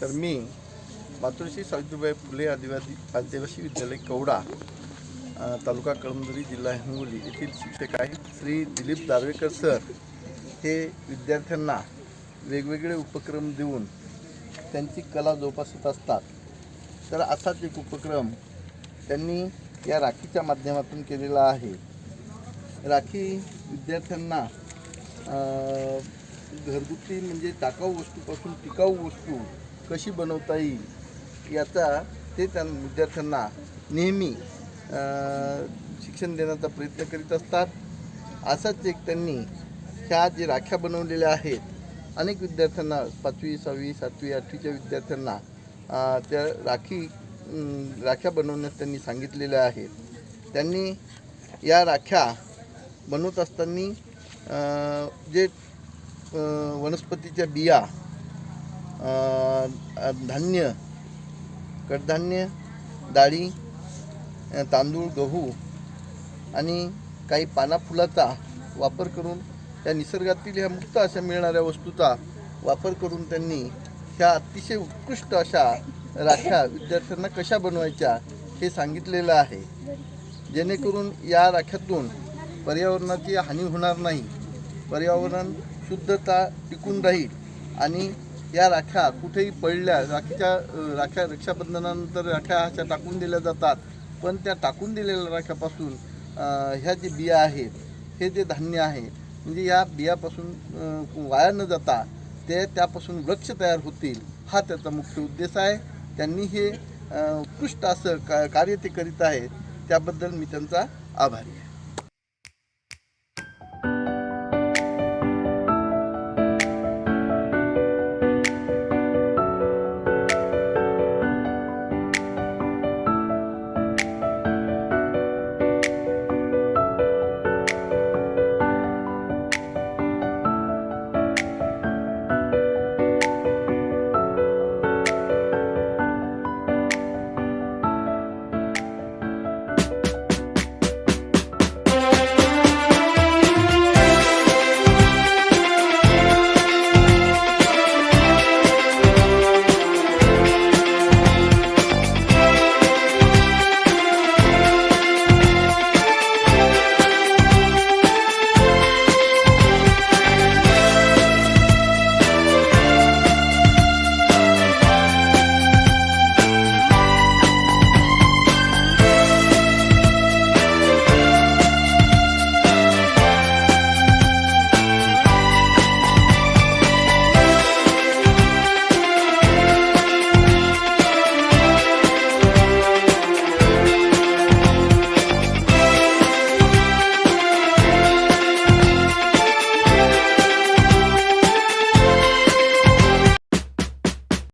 तर मी मातोश्री सावित्रीबाई फुले आदिवासी आदिवासी विद्यालय कवडा तालुका कळमदुरी जिल्हा हिंगोली येथील शिक्षक आहे श्री दिलीप दारवेकर सर. हे विद्यार्थ्यांना वेगवेगळे उपक्रम देऊन त्यांची कला जोपासत असतात. तर असाच एक उपक्रम त्यांनी या राखीच्या माध्यमातून केलेला आहे. राखी विद्यार्थ्यांना घरगुती म्हणजे टाकाऊ वस्तूपासून टिकाऊ वस्तू कशी बनवता येईल याचा ते त्या विद्यार्थ्यांना नेहमी शिक्षण देण्याचा प्रयत्न करीत असतात. असाच एक त्यांनी ह्या जे राख्या बनवलेल्या आहेत अनेक विद्यार्थ्यांना पाचवी सहावी सातवी आठवीच्या विद्यार्थ्यांना त्या राखी राख्या बनवण्यास त्यांनी सांगितलेल्या आहेत. त्यांनी या राख्या बनवत असताना जे वनस्पतीच्या बिया धान्य कडधान्य डाळी तांदूळ गहू आणि काही पानाफुलाचा वापर करून त्या निसर्गातील ह्या मुक्त अशा मिळणाऱ्या वस्तूचा वापर करून त्यांनी ह्या अतिशय उत्कृष्ट अशा राख्या विद्यार्थ्यांना कशा बनवायच्या हे सांगितलेलं आहे. जेणेकरून या राख्यातून पर्यावरणाची हानी होणार नाही. पर्यावरण शुद्धता टिकून राहील आणि या राख्या कुठेही पडल्या राखीच्या राख्या रक्षाबंधनानंतर राख्या अशा टाकून दिल्या जातात. पण त्या टाकून दिलेल्या राख्यापासून ह्या जे बिया आहेत हे जे धान्य आहे म्हणजे या बियापासून वाया न जाता ते त्यापासून वृक्ष तयार होतील हा त्याचा मुख्य उद्देश आहे. त्यांनी हे उत्कृष्ट असं का कार्य ते करीत आहेत. त्याबद्दल मी त्यांचा आभारी आहे.